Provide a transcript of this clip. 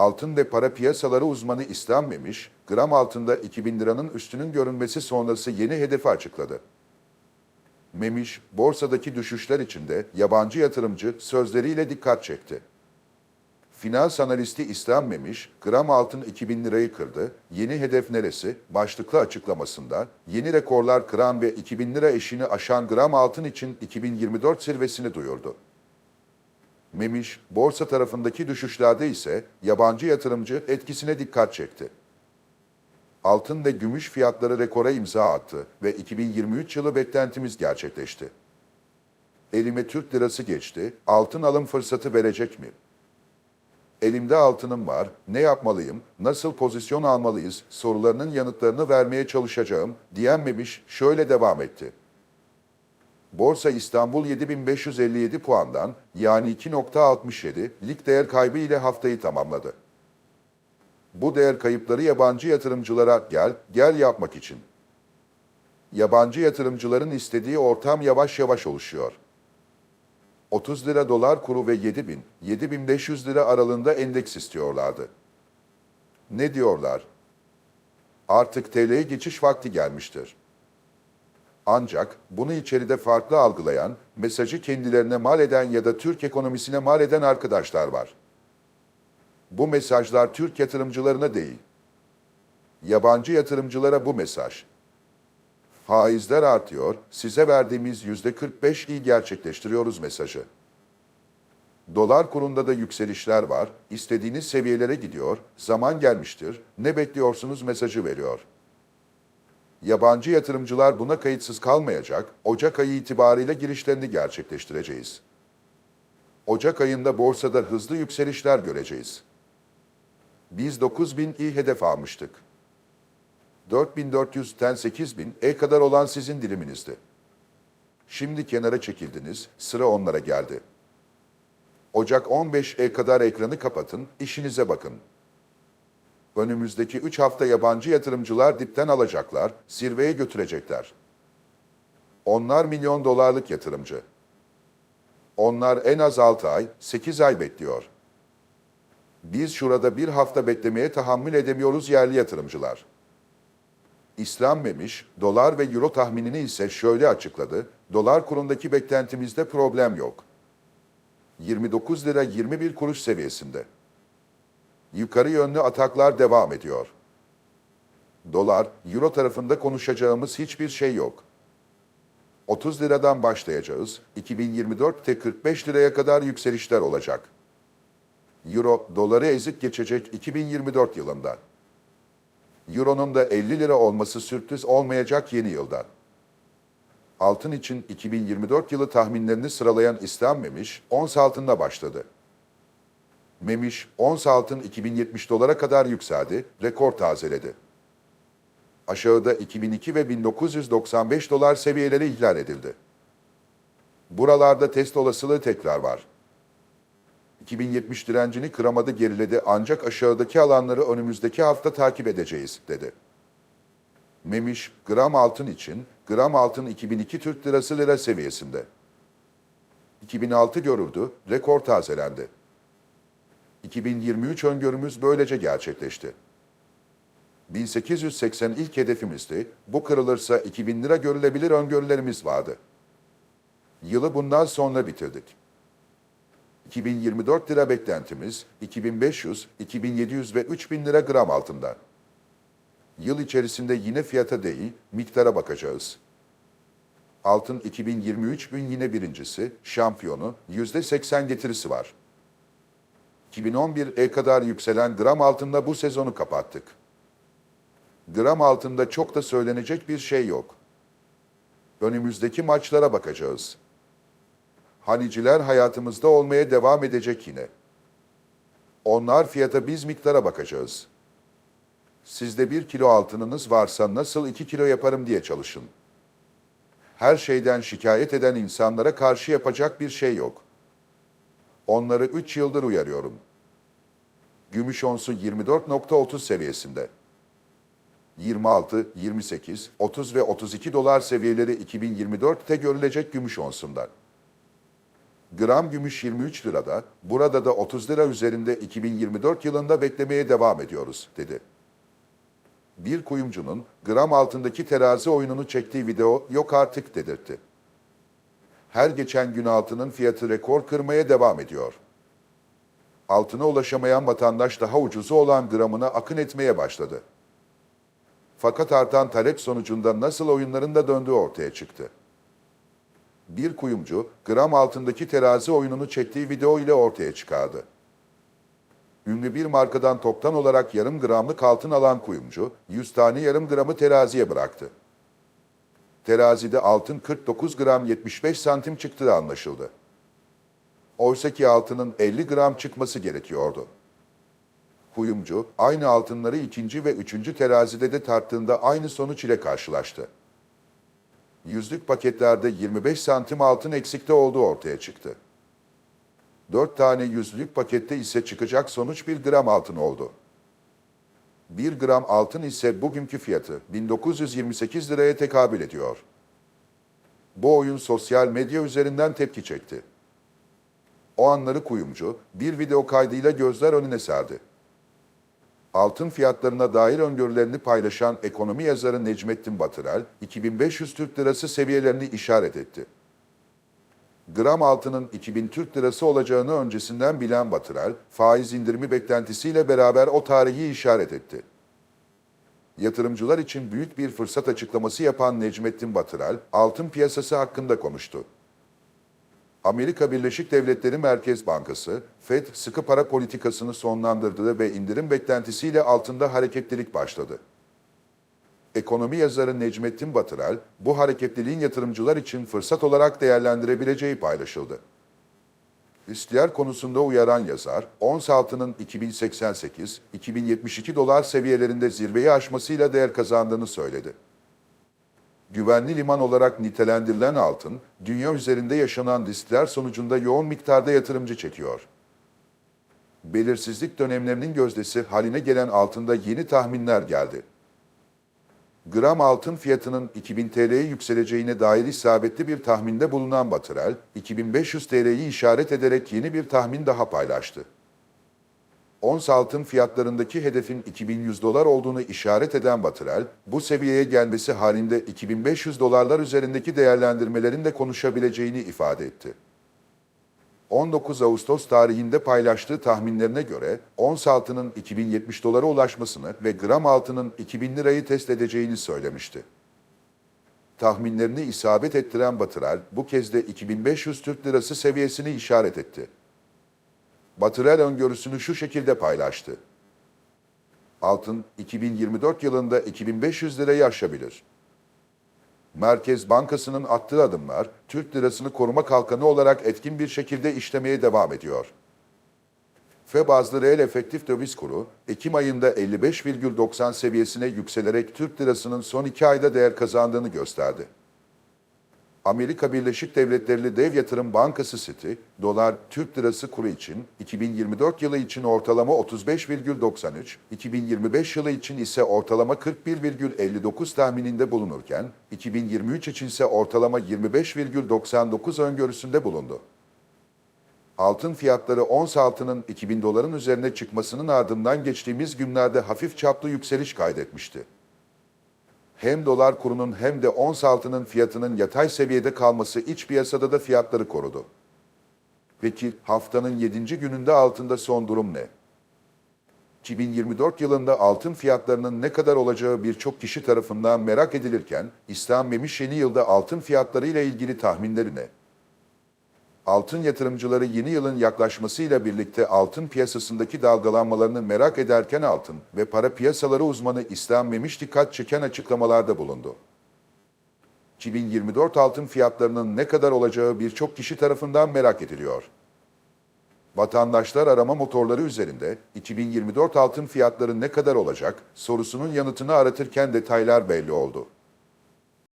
Altın ve para piyasaları uzmanı İslam Memiş, gram altında 2000 liranın üstünün görünmesi sonrası yeni hedefi açıkladı. Memiş, borsadaki düşüşler içinde yabancı yatırımcı sözleriyle dikkat çekti. Finans analisti İslam Memiş, gram altın 2000 lirayı kırdı, yeni hedef neresi? Başlıklı açıklamasında, yeni rekorlar kıran ve 2000 lira eşini aşan gram altın için 2024 zirvesini duyurdu. Memiş, borsa tarafındaki düşüşlerde ise yabancı yatırımcı etkisine dikkat çekti. Altın ve gümüş fiyatları rekora imza attı ve 2023 yılı beklentimiz gerçekleşti. Elime Türk lirası geçti, altın alım fırsatı verecek mi? Elimde altınım var, ne yapmalıyım, nasıl pozisyon almalıyız sorularının yanıtlarını vermeye çalışacağım diyen Memiş şöyle devam etti. Borsa İstanbul 7557 puandan yani 2.67 lik değer kaybı ile haftayı tamamladı. Bu değer kayıpları yabancı yatırımcılara gel, gel yapmak için. Yabancı yatırımcıların istediği ortam yavaş yavaş oluşuyor. 30 lira dolar kuru ve 7000, 7500 lira aralığında endeks istiyorlardı. Ne diyorlar? Artık TL'ye geçiş vakti gelmiştir. Ancak bunu içeride farklı algılayan, mesajı kendilerine mal eden ya da Türk ekonomisine mal eden arkadaşlar var. Bu mesajlar Türk yatırımcılarına değil. Yabancı yatırımcılara bu mesaj. Faizler artıyor, size verdiğimiz yüzde 45 iyi gerçekleştiriyoruz mesajı. Dolar kurunda da yükselişler var, istediğiniz seviyelere gidiyor, zaman gelmiştir, ne bekliyorsunuz mesajı veriyor. Yabancı yatırımcılar buna kayıtsız kalmayacak, Ocak ayı itibariyle girişlerini gerçekleştireceğiz. Ocak ayında borsada hızlı yükselişler göreceğiz. Biz 9000 iyi hedef almıştık. 4400'ten 8000 e kadar olan sizin diliminizdi. Şimdi kenara çekildiniz, sıra onlara geldi. Ocak 15 e kadar ekranı kapatın, işinize bakın. Önümüzdeki 3 hafta yabancı yatırımcılar dipten alacaklar, zirveye götürecekler. Onlar milyon dolarlık yatırımcı. Onlar en az 6 ay, 8 ay bekliyor. Biz şurada bir hafta beklemeye tahammül edemiyoruz yerli yatırımcılar. İslam Memiş, dolar ve euro tahminini ise şöyle açıkladı. Dolar kurundaki beklentimizde problem yok. 29 lira 21 kuruş seviyesinde. Yukarı yönlü ataklar devam ediyor. Dolar, euro tarafında konuşacağımız hiçbir şey yok. 30 liradan başlayacağız. 2024'te 45 liraya kadar yükselişler olacak. Euro doları ezik geçecek 2024 yılında. Euro'nun da 50 lira olması sürpriz olmayacak yeni yılda. Altın için 2024 yılı tahminlerini sıralayan İslam Memiş, ons altında başladı. Memiş, ons altın 2070 dolara kadar yükseldi, rekor tazeledi. Aşağıda 2002 ve 1995 dolar seviyeleri ihlal edildi. Buralarda test olasılığı tekrar var. 2070 direncini kıramadı geriledi ancak aşağıdaki alanları önümüzdeki hafta takip edeceğiz, dedi. Memiş, gram altın için, gram altın 2002 Türk Lirası lira seviyesinde. 2006 görüldü, rekor tazelendi. 2023 öngörümüz böylece gerçekleşti. 1880 ilk hedefimizdi, bu kırılırsa 2000 lira görülebilir öngörülerimiz vardı. Yılı bundan sonra bitirdik. 2024 lira beklentimiz 2500, 2700 ve 3000 lira gram altında. Yıl içerisinde yine fiyata değil, miktara bakacağız. Altın 2023 bin yine birincisi, şampiyonu, %80 getirisi var. 2011'e kadar yükselen gram altında bu sezonu kapattık. Gram altında çok da söylenecek bir şey yok. Önümüzdeki maçlara bakacağız. Haniciler hayatımızda olmaya devam edecek yine. Onlar fiyata biz miktara bakacağız. Sizde bir kilo altınınız varsa nasıl iki kilo yaparım diye çalışın. Her şeyden şikayet eden insanlara karşı yapacak bir şey yok. Onları 3 yıldır uyarıyorum. Gümüş onsu 24.30 seviyesinde. 26, 28, 30 ve 32 dolar seviyeleri 2024'te görülecek gümüş onsundan. gram gümüş 23 lirada, burada da 30 lira üzerinde 2024 yılında beklemeye devam ediyoruz, dedi. Bir kuyumcunun gram altındaki terazi oyununu çektiği video yok artık dedirtti. Her geçen gün altının fiyatı rekor kırmaya devam ediyor. Altına ulaşamayan vatandaş daha ucuzu olan gramına akın etmeye başladı. Fakat artan talep sonucunda nasıl oyunların da döndüğü ortaya çıktı. Bir kuyumcu gram altındaki terazi oyununu çektiği video ile ortaya çıkardı. Ünlü bir markadan toptan olarak yarım gramlık altın alan kuyumcu 100 tane yarım gramı teraziye bıraktı. Terazide altın 49 gram 75 santim çıktığı anlaşıldı. Oysa ki altının 50 gram çıkması gerekiyordu. Kuyumcu aynı altınları ikinci ve üçüncü terazide de tarttığında aynı sonuç ile karşılaştı. Yüzlük paketlerde 25 santim altın eksikte olduğu ortaya çıktı. 4 tane yüzlük pakette ise çıkacak sonuç 1 gram altın oldu. 1 gram altın ise bugünkü fiyatı 1928 liraya tekabül ediyor. Bu oyun sosyal medya üzerinden tepki çekti. O anları kuyumcu bir video kaydıyla gözler önüne serdi. Altın fiyatlarına dair öngörülerini paylaşan ekonomi yazarı Necmettin Batırel, 2500 Türk Lirası seviyelerini işaret etti. Gram altının 2000 Türk Lirası olacağını öncesinden bilen Batırel, faiz indirimi beklentisiyle beraber o tarihi işaret etti. Yatırımcılar için büyük bir fırsat açıklaması yapan Necmettin Batırel, altın piyasası hakkında konuştu. Amerika Birleşik Devletleri Merkez Bankası, Fed sıkı para politikasını sonlandırdı ve indirim beklentisiyle altında hareketlilik başladı. Ekonomi yazarı Necmettin Batırel, bu hareketliliğin yatırımcılar için fırsat olarak değerlendirebileceği paylaşıldı. İstiyer konusunda uyaran yazar, ons altının 2088-2072 dolar seviyelerinde zirveyi aşmasıyla değer kazandığını söyledi güvenli liman olarak nitelendirilen altın, dünya üzerinde yaşanan riskler sonucunda yoğun miktarda yatırımcı çekiyor. Belirsizlik dönemlerinin gözdesi haline gelen altında yeni tahminler geldi. Gram altın fiyatının 2000 TL'ye yükseleceğine dair isabetli bir tahminde bulunan Batırel, 2500 TL'yi işaret ederek yeni bir tahmin daha paylaştı ons altın fiyatlarındaki hedefin 2100 dolar olduğunu işaret eden Batırel, bu seviyeye gelmesi halinde 2500 dolarlar üzerindeki değerlendirmelerin de konuşabileceğini ifade etti. 19 Ağustos tarihinde paylaştığı tahminlerine göre ons altının 2070 dolara ulaşmasını ve gram altının 2000 lirayı test edeceğini söylemişti. Tahminlerini isabet ettiren Batırel bu kez de 2500 Türk Lirası seviyesini işaret etti. Batırel öngörüsünü şu şekilde paylaştı. Altın 2024 yılında 2500 lirayı aşabilir. Merkez Bankası'nın attığı adımlar Türk lirasını koruma kalkanı olarak etkin bir şekilde işlemeye devam ediyor. Fe bazlı reel efektif döviz kuru, Ekim ayında 55,90 seviyesine yükselerek Türk lirasının son iki ayda değer kazandığını gösterdi. Amerika Birleşik Devletleri'li dev yatırım bankası Citi, dolar Türk lirası kuru için 2024 yılı için ortalama 35,93, 2025 yılı için ise ortalama 41,59 tahmininde bulunurken, 2023 için ise ortalama 25,99 öngörüsünde bulundu. Altın fiyatları ons altının 2000 doların üzerine çıkmasının ardından geçtiğimiz günlerde hafif çaplı yükseliş kaydetmişti hem dolar kurunun hem de ons altının fiyatının yatay seviyede kalması iç piyasada da fiyatları korudu. Peki haftanın 7. gününde altında son durum ne? 2024 yılında altın fiyatlarının ne kadar olacağı birçok kişi tarafından merak edilirken, İslam Memiş yeni yılda altın fiyatları ile ilgili tahminleri ne? Altın yatırımcıları yeni yılın yaklaşmasıyla birlikte altın piyasasındaki dalgalanmalarını merak ederken altın ve para piyasaları uzmanı İslam Memiş dikkat çeken açıklamalarda bulundu. 2024 altın fiyatlarının ne kadar olacağı birçok kişi tarafından merak ediliyor. Vatandaşlar arama motorları üzerinde 2024 altın fiyatları ne kadar olacak sorusunun yanıtını aratırken detaylar belli oldu.